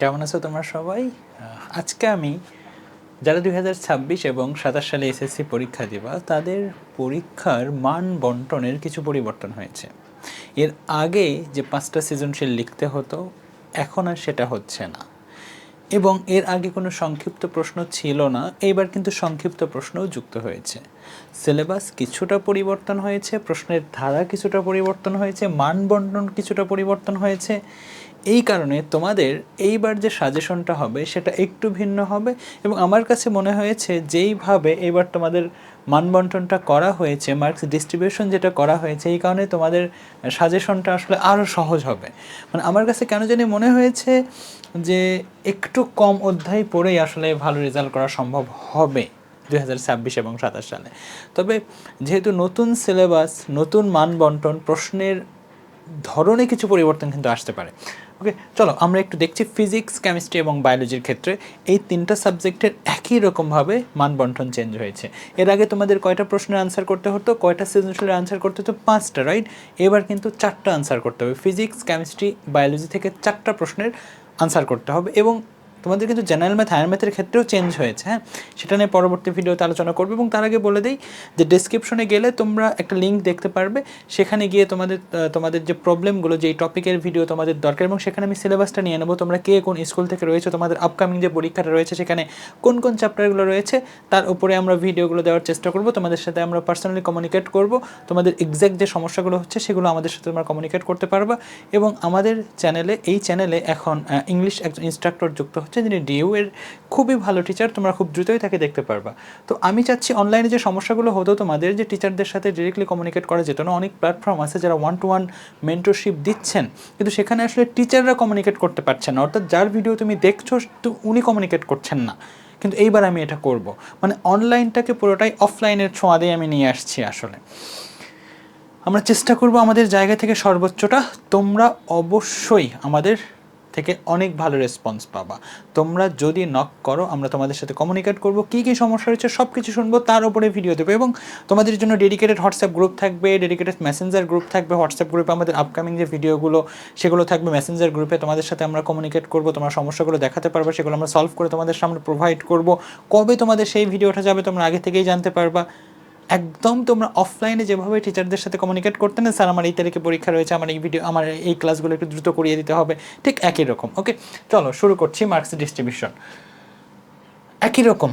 কেমন আছো তোমরা সবাই? আজকে আমি যারা দুই হাজার ছাব্বিশ এবং সাতাশ সালে এসএসসি পরীক্ষা দেবা, তাদের পরীক্ষার মান বন্টনের কিছু পরিবর্তন হয়েছে। এর আগে যে পাঁচটা সৃজনশীল লিখতে হতো, এখন আর সেটা হচ্ছে না। এবং এর আগে কোনো সংক্ষিপ্ত প্রশ্ন ছিল না, এইবার কিন্তু সংক্ষিপ্ত প্রশ্নও যুক্ত হয়েছে। সিলেবাস কিছুটা পরিবর্তন হয়েছে, প্রশ্নের ধারা কিছুটা পরিবর্তন হয়েছে মান বন্টন কিছুটা পরিবর্তন হয়েছে। এই কারণে তোমাদের এইবার যে সাজেশনটা হবে, সেটা একটু ভিন্ন হবে এবং আমার কাছে মনে হয়েছে যেইভাবে এবার তোমাদের মানবন্টনটা করা হয়েছে মার্কস ডিস্ট্রিবিউশন যেটা করা হয়েছে, এই কারণে তোমাদের সাজেশনটা আসলে আরও সহজ হবে। মানে আমার কাছে কেন জানি মনে হয়েছে যে একটু কম অধ্যায় পড়েই আসলে ভালো রেজাল্ট করা সম্ভব হবে দুই হাজার ছাব্বিশ এবং সাতাশ সালে। তবে যেহেতু নতুন সিলেবাস নতুন মান বন্টন প্রশ্নের ধরনে কিছু পরিবর্তন কিন্তু আসতে পারে। ওকে চলো, আমরা একটু দেখছি ফিজিক্স কেমিস্ট্রি এবং বায়োলজির ক্ষেত্রে এই তিনটা সাবজেক্টের একই রকমভাবে মানবন্টন চেঞ্জ হয়েছে। এর আগে তোমাদের কয়টা প্রশ্নের আনসার করতে হতো? কয়টা সৃজনশীলের আনসার করতে হতো? পাঁচটা রাইট এবার কিন্তু চারটা আনসার করতে হবে। ফিজিক্স কেমিস্ট্রি বায়োলজি থেকে চারটা প্রশ্নের আনসার করতে হবে এবং তোমাদের কিন্তু জেনারেল ম্যাথ হায়ার ম্যাথের ক্ষেত্রেও চেঞ্জ হয়েছে হ্যাঁ? সেটা নিয়ে পরবর্তী ভিডিওতে আলোচনা করবে এবং তার আগে বলে দিই যে ডেসক্রিপশনে গেলে তোমরা একটা লিঙ্ক দেখতে পারবে। সেখানে গিয়ে তোমাদের তোমাদের যে প্রবলেমগুলো যেই টপিকের ভিডিও তোমাদের দরকার এবং সেখানে আমি সিলেবাসটা নিয়ে নেব। তোমরা কে কোন স্কুল থেকে রয়েছে, তোমাদের আপকামিং যে পরীক্ষাটা রয়েছে, সেখানে কোন কোন চ্যাপ্টারগুলো রয়েছে, তার উপরে আমরা ভিডিওগুলো দেওয়ার চেষ্টা করব। তোমাদের সাথে আমরা পার্সোনালি কমিউনিকেট করব। তোমাদের এক্স্যাক্ট যে সমস্যাগুলো হচ্ছে, সেগুলো আমাদের সাথে তোমরা কমিউনিকেট করতে পারবা এবং আমাদের চ্যানেলে এই চ্যানেলে এখন ইংলিশ একজন ইনস্ট্রাক্টর যুক্ত হচ্ছে যিনি ডিউ এর খুবই ভালো টিচার তোমরা খুব দ্রুতই তাকে দেখতে পারবা। তো আমি চাচ্ছি অনলাইনে যে সমস্যাগুলো হতো তোমাদের, যে টিচারদের সাথে ডিরেক্টলি কমিউনিকেট করা যেত না অনেক প্ল্যাটফর্ম আছে যারা ওয়ান টু ওয়ান মেন্টরশিপ দিচ্ছেন। কিন্তু সেখানে আসলে টিচাররা কমিউনিকেট করতে পারছেন না। অর্থাৎ যার ভিডিও তুমি দেখছ, তো উনি কমিউনিকেট করছেন না। কিন্তু এইবার আমি এটা করব। মানে অনলাইনটাকে পুরোটাই অফলাইনের ছোঁয়া দিয়ে আমি নিয়ে আসছি আসলে। আমরা চেষ্টা করব আমাদের জায়গা থেকে সর্বোচ্চটা। তোমরা অবশ্যই আমাদের থেকে অনেক ভালো রেসপন্স পাবা। তোমরা যদি নক করো, আমরা তোমাদের সাথে কমিউনিকেট করব, কী কী সমস্যা হচ্ছে সব কিছু শুনব, তার উপরে ভিডিও দেবো এবং তোমাদের জন্য ডেডিকেটেড হোয়াটসঅ্যাপ গ্রুপ থাকবে ডেডিকেটেড মেসেঞ্জার গ্রুপ থাকবে হোয়াটসঅ্যাপ গ্রুপে আমাদের আপকামিং যে ভিডিওগুলো সেগুলো থাকবে মেসেঞ্জার গ্রুপে তোমাদের সাথে আমরা কমিউনিকেট করব, তোমার সমস্যাগুলো দেখাতে পারবে, সেগুলো আমরা সলভ করে তোমাদের সামনে প্রোভাইড করব। কবে তোমাদের সেই ভিডিওটা যাবে, তোমরা আগে থেকেই জানতে পারবা। একদম তোমরা অফলাইনে যেভাবে টিচারদের সাথে কমিউনিকেট করতে না স্যার, আমার এই তারিখে পরীক্ষা রয়েছে, আমার এই ভিডিও আমার এই ক্লাসগুলো একটু দ্রুত করিয়ে দিতে হবে। ঠিক একই রকম ওকে চলো, শুরু করছি মার্কস ডিস্ট্রিবিউশন একই রকম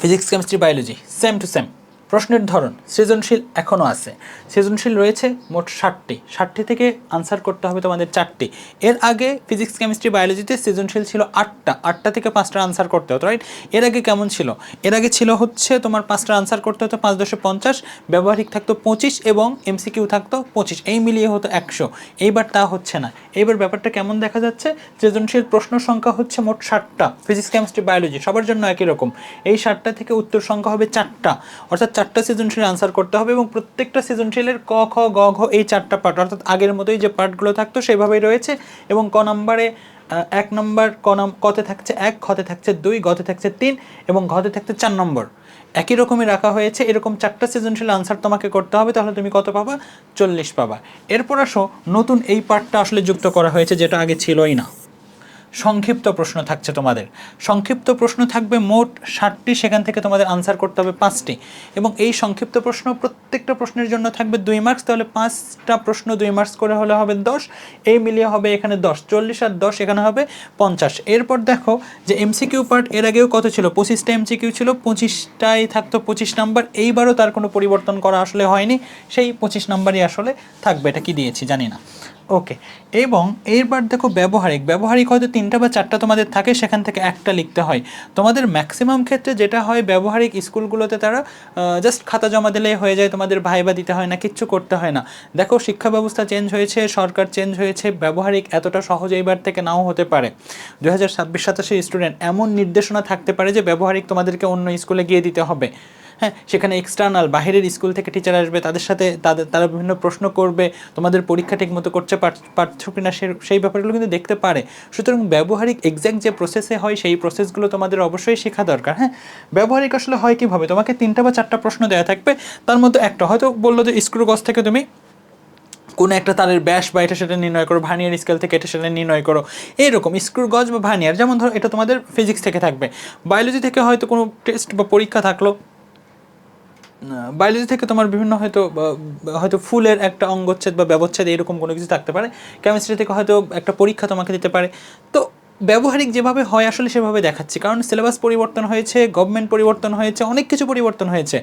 physics chemistry biology same to same প্রশ্নের ধরন সৃজনশীল এখনও আছে। সৃজনশীল রয়েছে মোট ষাটটি। ষাটটি থেকে আনসার করতে হবে তোমাদের চারটি। এর আগে ফিজিক্স কেমিস্ট্রি বায়োলজিতে সৃজনশীল ছিল আটটা। আটটা থেকে পাঁচটা আনসার করতে হতো রাইট এর আগে কেমন ছিল? এর আগে ছিল হচ্ছে তোমার পাঁচটা আনসার করতে হতো পাঁচ দশে পঞ্চাশ, ব্যবহারিক থাকতো পঁচিশ এবং এমসিকিউ থাকতো পঁচিশ। এই মিলিয়ে হতো একশো। এইবার তা হচ্ছে না। এইবার ব্যাপারটা কেমন দেখা যাচ্ছে? সৃজনশীল প্রশ্ন সংখ্যা হচ্ছে মোট ষাটটা। ফিজিক্স কেমিস্ট্রি বায়োলজি সবার জন্য একই রকম। এই ষাটটা থেকে উত্তর সংখ্যা হবে চারটা। অর্থাৎ চারটা সৃজনশীল আনসার করতে হবে এবং প্রত্যেকটা সৃজনশীলের ক, খ, গ, ঘ এই চারটা পার্ট অর্থাৎ আগের মতোই যে পার্টগুলো থাকতো সেভাবেই রয়েছে এবং ক নম্বরে এক নম্বর ক নাম কতে থাকছে এক খতে থাকছে দুই, গতে থাকছে তিন এবং ঘতে থাকছে চার নম্বর একই রকমই রাখা হয়েছে, এরকম চারটা সৃজনশীল আনসার তোমাকে করতে হবে, তাহলে তুমি কত পাবা? চল্লিশ পাবা। এরপর আসো, নতুন এই পার্টটা আসলে যুক্ত করা হয়েছে, যেটা আগে ছিলই না। সংক্ষিপ্ত প্রশ্ন থাকছে তোমাদের। সংক্ষিপ্ত প্রশ্ন থাকবে মোট ষাটটি, সেখান থেকে তোমাদের আনসার করতে হবে পাঁচটি। এবং এই সংক্ষিপ্ত প্রশ্ন প্রত্যেকটা প্রশ্নের জন্য থাকবে দুই মার্কস তাহলে পাঁচটা প্রশ্ন দুই মার্কস করে হলে হবে দশ, এই মিলিয়ে হবে এখানে দশ। চল্লিশ আর দশ এখানে হবে পঞ্চাশ। এরপর দেখো যে এমসিকিউ পার্ট এর আগেও কত ছিল? পঁচিশটা এমসিকিউ ছিল, পঁচিশটাই থাকতো পঁচিশ নাম্বার এইবারও তার কোনো পরিবর্তন করা আসলে হয়নি। সেই পঁচিশ নাম্বারই আসলে থাকবে। এটা কি দিয়েছি? জানি না। ওকে, এবং এরবার দেখো ব্যবহারিক ব্যবহারিক হয়তো তিনটা বা চারটা তোমাদের থাকে, সেখান থেকে একটা লিখতে হয়। তোমাদের ম্যাক্সিমাম ক্ষেত্রে যেটা হয়, ব্যবহারিক স্কুলগুলোতে তারা জাস্ট খাতা জমা দিলেই হয়ে যায়, তোমাদের ভাইবা দিতে হয় না, কিচ্ছু করতে হয় না। দেখো, শিক্ষা ব্যবস্থা চেঞ্জ হয়েছে, সরকার চেঞ্জ হয়েছে, ব্যবহারিক এতটা সহজ এইবার থেকে নাও হতে পারে। দু হাজার ছাব্বিশ সাতাশের স্টুডেন্ট এমন নির্দেশনা থাকতে পারে যে, ব্যবহারিক তোমাদেরকে অন্য স্কুলে গিয়ে দিতে হবে। হ্যাঁ সেখানে এক্সটার্নাল বাইরের স্কুল থেকে টিচার আসবে, তাদের সাথে তাদের, তারা বিভিন্ন প্রশ্ন করবে, তোমাদের পরীক্ষা ঠিকমতো করছে, পার- পারছ কিনা সে- সেই ব্যাপারগুলো কিন্তু দেখতে পারে। সুতরাং ব্যবহারিক এক্স্যাক্ট যে প্রসেসে হয়, সেই প্রসেসগুলো তোমাদের অবশ্যই শেখা দরকার হ্যাঁ? ব্যবহারিক আসলে হয় কীভাবে? তোমাকে তিনটা বা চারটা প্রশ্ন দেওয়া থাকবে, তার মধ্যে একটা, হয়তো বলল যে, স্ক্রু গজ থেকে তুমি কোনো একটা তারের ব্যাস বা এটা সেটা নির্ণয় করো, ভার্নিয়ার স্কেল থেকে এটা সেটা নির্ণয় করো। এইরকম স্ক্রু গজ বা ভার্নিয়ার, যেমন ধরো, এটা তোমাদের ফিজিক্স থেকে থাকবে। বায়োলজি থেকে হয়তো কোনো টেস্ট বা পরীক্ষা থাকল বায়োলজি থেকে তোমার বিভিন্ন হয়তো হয়তো ফুলের একটা অঙ্গচ্ছেদ বা ব্যবচ্ছেদ এরকম কোনো কিছু থাকতে পারে। কেমিস্ট্রি থেকে হয়তো একটা পরীক্ষা তোমাকে দিতে পারে। তো ব্যবহারিক যেভাবে হয়, আসলে সেভাবে দেখাচ্ছি। কারণ সিলেবাস পরিবর্তন হয়েছে গভর্নমেন্ট পরিবর্তন হয়েছে, অনেক কিছু পরিবর্তন হয়েছে।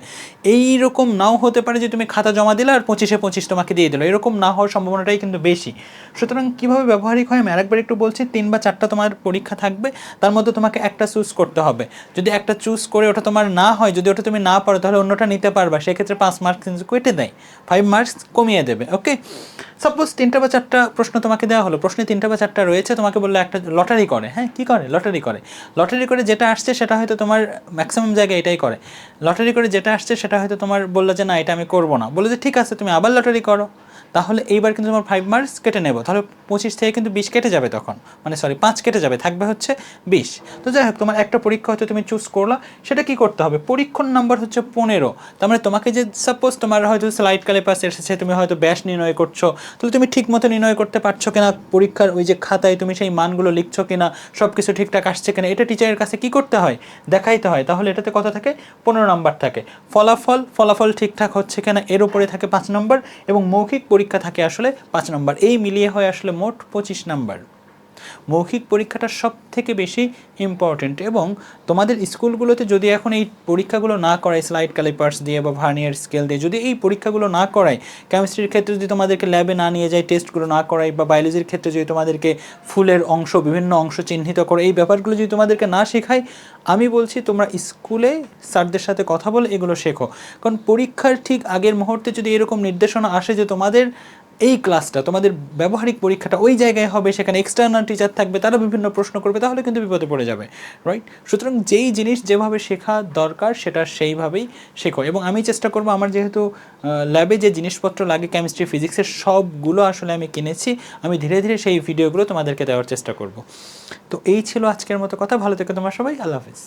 এই রকম নাও হতে পারে যে তুমি খাতা জমা দিলে আর পঁচিশে পঁচিশ তোমাকে দিয়ে দিলো। এরকম না হওয়ার সম্ভাবনাটাই কিন্তু বেশি। সুতরাং কীভাবে ব্যবহারিক হয় আমি আরেকবার একটু বলছি, তিন বা চারটা তোমার পরীক্ষা থাকবে, তার মধ্যে তোমাকে একটা চুজ করতে হবে। যদি একটা চুজ করে ওটা তোমার না হয়, যদি ওটা তুমি না পারো, তাহলে অন্যটা নিতে পারবা। সেক্ষেত্রে পাঁচ মার্কস কিন্তু কেটে দেয়। ফাইভ মার্কস কমিয়ে দেবে ওকে সাপোজ তিনটা বা চারটা প্রশ্ন তোমাকে দেওয়া হলো। প্রশ্নে তিনটা বা চারটা রয়েছে, তোমাকে বলল একটা লটারি করে। হ্যাঁ কী করে? লটারি করে। লটারি করে যেটা আসছে সেটা হয়তো তোমার ম্যাক্সিমাম জায়গায় এটাই করে। লটারি করে যেটা আসছে সেটা হয়তো তোমার বলল যে, না, এটা আমি করব না। বলল যে, ঠিক আছে, তুমি আবার লটারি করো। তাহলে এইবার কিন্তু তোমার ফাইভ মার্কস কেটে নেব। তাহলে পঁচিশ থেকে কিন্তু বিশ কেটে যাবে তখন। মানে সরি পাঁচ কেটে যাবে, থাকবে হচ্ছে বিশ। তো যাই হোক, তোমার একটা পরীক্ষা হয়তো তুমি চুজ করলা, সেটা কি করতে হবে? পরীক্ষণ নাম্বার হচ্ছে পনেরো। তার মানে তোমাকে যে সাপোজ তোমার হয়তো স্লাইড ক্যালিপাস এসেছে, তুমি হয়তো ব্যাস নির্ণয় করছ, তাহলে তুমি ঠিক মতো নির্ণয় করতে পারছ কিনা? পরীক্ষার ওই যে খাতায় তুমি সেই মানগুলো লিখছো কিনা? সব কিছু ঠিকঠাক আসছে কিনা? এটা টিচারের কাছে কি করতে হয়? দেখাইতে হয়। তাহলে এটাতে কত থাকে, পনেরো নাম্বার থাকে। ফলাফল ফলাফল ঠিকঠাক হচ্ছে কিনা? এর উপরে থাকে পাঁচ নম্বর এবং মৌখিক পরীক্ষা থাকে আসলে পাঁচ নম্বর। এই মিলিয়ে হয় আসলে মোট পঁচিশ নাম্বার। মৌখিক পরীক্ষাটা সব থেকে বেশি ইম্পর্টেন্ট এবং তোমাদের স্কুলগুলোতে যদি এখন এই পরীক্ষাগুলো না করায় স্লাইড ক্যালিপার্স দিয়ে বা ভার্নিয়ার স্কেল দিয়ে যদি এই পরীক্ষাগুলো না করায় কেমিস্ট্রির ক্ষেত্রে যদি তোমাদেরকে ল্যাবে না নিয়ে যায় টেস্টগুলো না করায় বা বায়োলজির ক্ষেত্রে যদি তোমাদেরকে ফুলের অংশ, বিভিন্ন অংশ চিহ্নিত করে এই ব্যাপারগুলো যদি তোমাদেরকে না শেখায়, আমি বলছি তোমরা স্কুলে স্যারদের সাথে কথা বলে এগুলো শেখো। কারণ পরীক্ষার ঠিক আগের মুহূর্তে যদি এরকম নির্দেশনা আসে যে তোমাদের এই ক্লাসটা তোমাদের ব্যবহারিক পরীক্ষাটা ওই জায়গায় হবে, সেখানে এক্সটার্নাল টিচার থাকবে, তারা বিভিন্ন প্রশ্ন করবে, তাহলে কিন্তু বিপদে পড়ে যাবে রাইট সুতরাং যেই জিনিস যেভাবে শেখা দরকার, সেটা সেইভাবেই শেখো। এবং আমি চেষ্টা করব, আমার যেহেতু ল্যাবে যে জিনিসপত্র লাগে কেমিস্ট্রি ফিজিক্সের সবগুলো আসলে আমি কিনেছি, আমি ধীরে ধীরে সেই ভিডিওগুলো তোমাদেরকে দেওয়ার চেষ্টা করব। তো এই ছিল আজকের মতো কথা, ভালো থেকে তোমার সবাই, আল্লাহ হাফিজ।